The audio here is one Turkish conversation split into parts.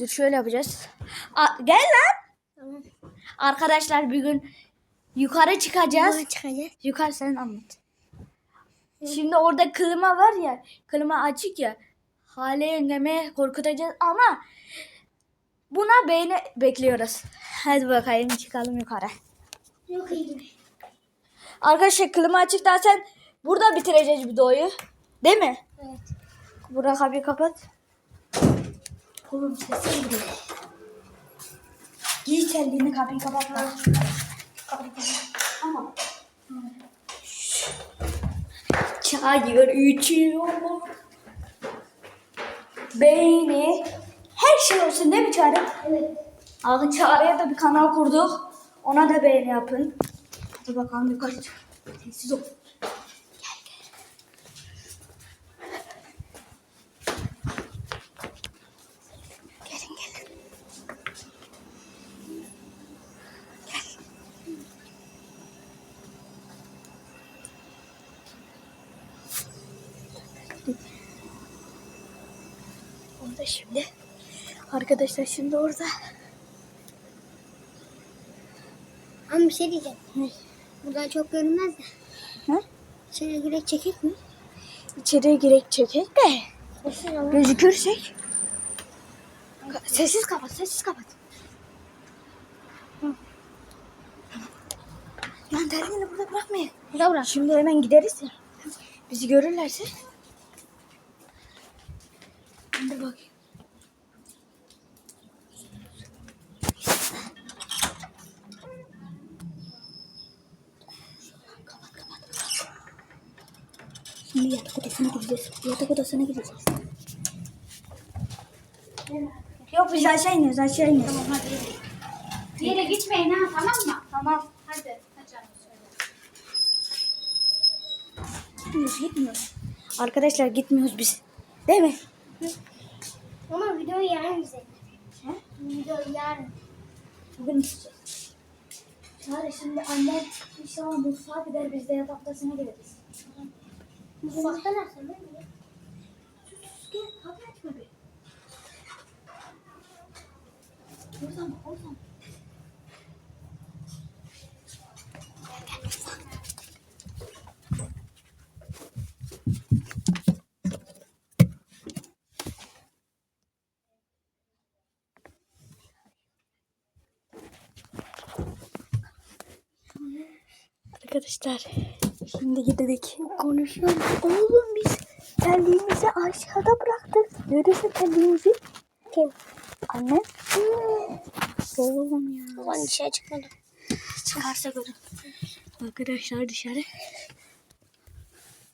dur şöyle yapacağız. A- gel lan. Tamam. Arkadaşlar bir gün yukarı çıkacağız. Yola çıkacağız. Yukarı sen anlat. Şimdi orada klima var ya. Klima açık ya. Hale yengeme korkutacağız ama buna beğeni bekliyoruz. Hadi bakayım çıkalım yukarı. Yok iyi. Arkadaşlar klima açık dersen burada bitireceğiz videoyu. Değil mi? Evet. Burak abi kapat. Oğlum sesin gidiyor. Giy kendini kapıyı kapatma. Kapıyı kapat. Tamam. Çayır. Beyni. Her şey olsun değil mi Çağrı? Evet. Abi Çağrı'ya da bir kanal kurduk. Ona da beğeni yapın. Hadi bakalım yukarı çık. Sessiz ol. Orada şimdi. Arkadaşlar şimdi orada. Ama bir şey diyeceğim. Ne? Buradan çok görünmez de. Ha? İçeri girek çekek mi? İçeriye girek çekek de. Gözükürsek. Sessiz kapat, sessiz kapat. Hı. Lan terliğini burada bırakmayın. Burada bırak. Şimdi hemen gideriz ya. Bizi görürlerse. Ben de bakayım. Kapat, kapat, kapat. Şimdi yatak odasına gideceğiz. Yatak odasına gideceğiz. Yok biz aşağı iniyoruz, aşağı iniyoruz. Tamam hadi. Bir yere gitmeyin ha tamam mı? Tamam. Hadi. Gitmiyoruz, gitmiyoruz. Arkadaşlar gitmiyoruz biz. Değil mi? Ama videoyu yarın izleyelim. He? Videoyu yarın. Bugün isteyeceğiz. Çağrı şimdi annem inşallah mutfağa gider biz de yatak odasına gideriz. Mutfakta nasıl değil mi? Sus gel kapıyı açma bir. Oradan bak oradan. Arkadaşlar şimdi gidelim. Konuşuyorum. Oğlum biz terliğimizi aşağıda bıraktık. Görüyorsun terliğimizi. Kim? Anne. Oğlum ya. Ulan dışarı çıkmadı. Çıkarsa görün. Arkadaşlar dışarı.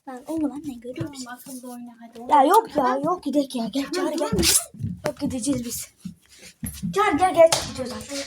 Lan oğlum anne görüyor musun? Tamam oyna hadi. Ya yok ya yok gidelim ya. Gel çağır gel. Yok gideceğiz biz. Çağır gel gel gidiyoruz. artık.